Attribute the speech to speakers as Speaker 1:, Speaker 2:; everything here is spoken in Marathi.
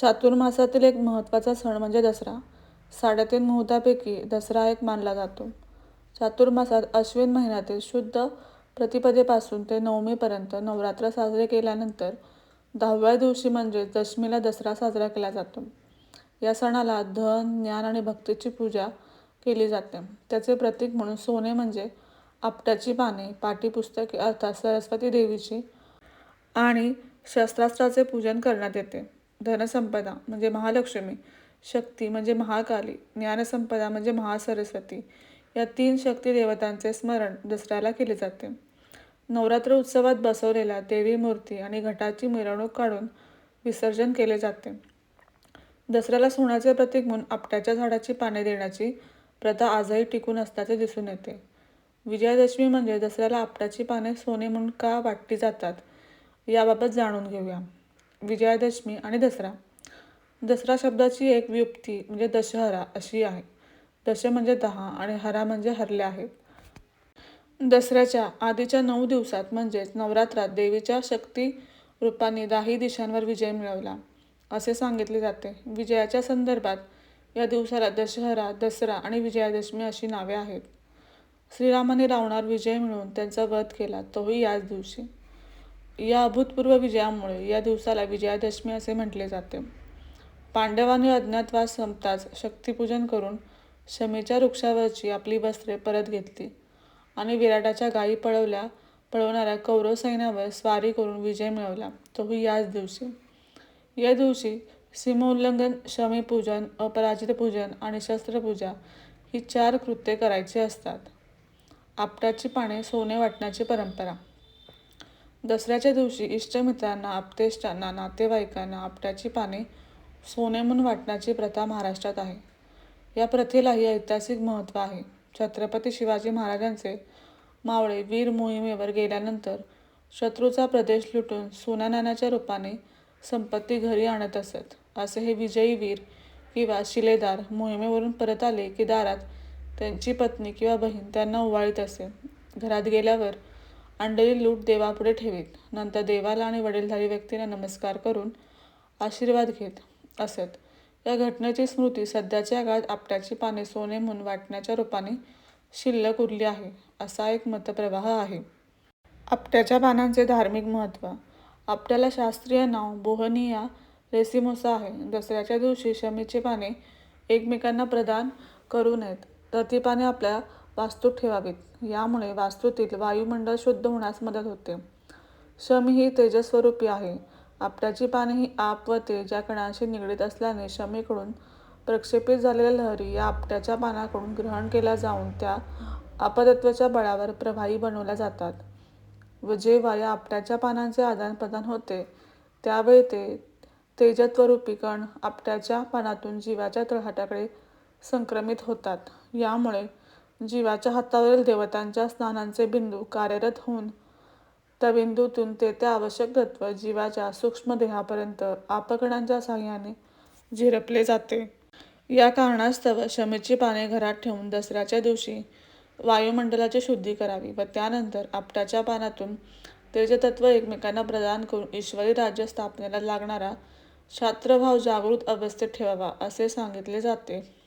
Speaker 1: चातुर्मासातील एक महत्त्वाचा सण म्हणजे दसरा. साडेतीन मुहूर्तापैकी दसरा एक मानला जातो. चातुर्मासात अश्विन महिन्यातील शुद्ध प्रतिपदेपासून ते नवमीपर्यंत नवरात्र साजरे केल्यानंतर दहाव्या दिवशी म्हणजे दशमीला दसरा साजरा केला जातो. या सणाला धन, ज्ञान आणि भक्तीची पूजा केली जाते. त्याचे प्रतीक म्हणून सोने म्हणजे आपट्याची पाने, पाठीपुस्तके अर्थात सरस्वती देवीची आणि शस्त्रास्त्राचे पूजन करण्यात येते. धनसंपदा म्हणजे महालक्ष्मी, शक्ती म्हणजे महाकाली, ज्ञानसंपदा म्हणजे महासरस्वती या तीन शक्ती देवतांचे स्मरण दसऱ्याला केले जाते. नवरात्र उत्सवात बसवलेल्या देवी मूर्ती आणि घटाची मिरवणूक काढून विसर्जन केले जाते. दसऱ्याला सोन्याचे प्रतीक म्हणून आपट्याच्या झाडाची पाने देण्याची प्रथा आजही टिकून असल्याचे दिसून येते. विजयादशमी म्हणजे दसऱ्याला आपट्याची पाने सोने म्हणून का वाटली जातात याबाबत जाणून घेऊया. विजयादशमी आणि दसरा दसरा शब्दाची एक व्युक्ती म्हणजे दशहरा अशी आहे. दश म्हणजे दहा आणि हरा म्हणजे हरले आहेत. दसऱ्याच्या आधीच्या नऊ दिवसात म्हणजेच नवरात्रात देवीच्या शक्ती रूपाने दाही दिशांवर विजय मिळवला, असे सांगितले जाते. विजयाच्या संदर्भात या दिवसाला दशहरा, दसरा आणि विजयादशमी अशी नावे आहेत. श्रीरामाने रावणावर विजय मिळवून त्यांचा वध केला तोही याच दिवशी. या अभूतपूर्व विजयामुळे या दिवसाला विजयादशमी असे म्हटले जाते. पांडवांनी अज्ञातवास संपताच शक्तिपूजन करून शमीच्या वृक्षावरची आपली वस्त्रे परत घेतली आणि विराटाच्या गायी पळवणाऱ्या कौरव सैन्यावर स्वारी करून विजय मिळवला तोही याच दिवशी. या दिवशी सीमोल्लंघन, शमीपूजन, अपराजितपूजन आणि शस्त्रपूजा ही चार कृत्ये करायची असतात. आपटाची पाने सोने वाटण्याची परंपरा दसऱ्याच्या दिवशी इष्टमित्रांना, आप्तेष्टांना, नातेवाईकांना आपट्याची पाने सोने म्हणून वाटण्याची प्रथा महाराष्ट्रात आहे. या प्रथेलाही ऐतिहासिक महत्त्व आहे. छत्रपती शिवाजी महाराजांचे मावळे वीर मोहिमेवर गेल्यानंतर शत्रूचा प्रदेश लुटून सोन्या-नाण्याच्या रूपाने संपत्ती घरी आणत असत. असे हे विजयी वीर किंवा शिलेदार मोहिमेवरून परत आले की दारात त्यांची पत्नी किंवा बहीण त्यांना ओवाळीत असे. घरात गेल्यावर अंडरी लूट देवापुढे ठेवीत. नंतर देवाला आणि वडीलधारी व्यक्तींना नमस्कार करून आशीर्वाद घेत असत. या घटनेची स्मृती सध्याच्या काळात आपट्याची पाने सोने म्हणून वाटण्याच्या रूपाने शिल्लक उरली आहे, असा एक मतप्रवाह आहे. आपट्याच्या पानांचे धार्मिक महत्त्व आपट्याला शास्त्रीय नाव बोहनिया रेसिमोसा आहे. दसऱ्याच्या दिवशी शमीची पाने एकमेकांना प्रदान करू नयेत, तर ती पाने आपल्या वास्तूत ठेवावीत. यामुळे वास्तूतील वायुमंडळ शुद्ध होण्यास मदत होते. शमी ही तेजस्वरूपी आहे. आपट्याची पाने ही आप व तेज या कणांशी निगडीत असल्याने शमीकडून प्रक्षेपित झालेल्या लहरी या आपट्याच्या पानाकडून ग्रहण केल्या जाऊन त्या अपतत्वाच्या बळावर प्रवाही बनवल्या जातात व जेव्हा या आपट्याच्या पानांचे आदानप्रदान होते त्यावेळी ते तेजत्वरूपी कण आपट्याच्या पानातून जीवाच्या तळहाटाकडे संक्रमित होतात. यामुळे जीवाच्या हातावरील देवतांच्या स्नानांचे बिंदू कार्यरत होऊन त्या बिंदूतून ते त्या आवश्यक तत्त्व जीवाच्या सूक्ष्म देहापर्यंत आपकणांच्या सहाय्याने झिरपले जाते. या कारणास्तव शमीची पाने घरात ठेवून दसऱ्याच्या दिवशी वायुमंडलाची शुद्धी करावी व त्यानंतर आपट्याच्या पानातून तेजतत्त्व एकमेकांना प्रदान करून ईश्वरी राज्य स्थापनेला लागणारा छात्रभाव जागृत अवस्थेत ठेवावा, असे सांगितले जाते.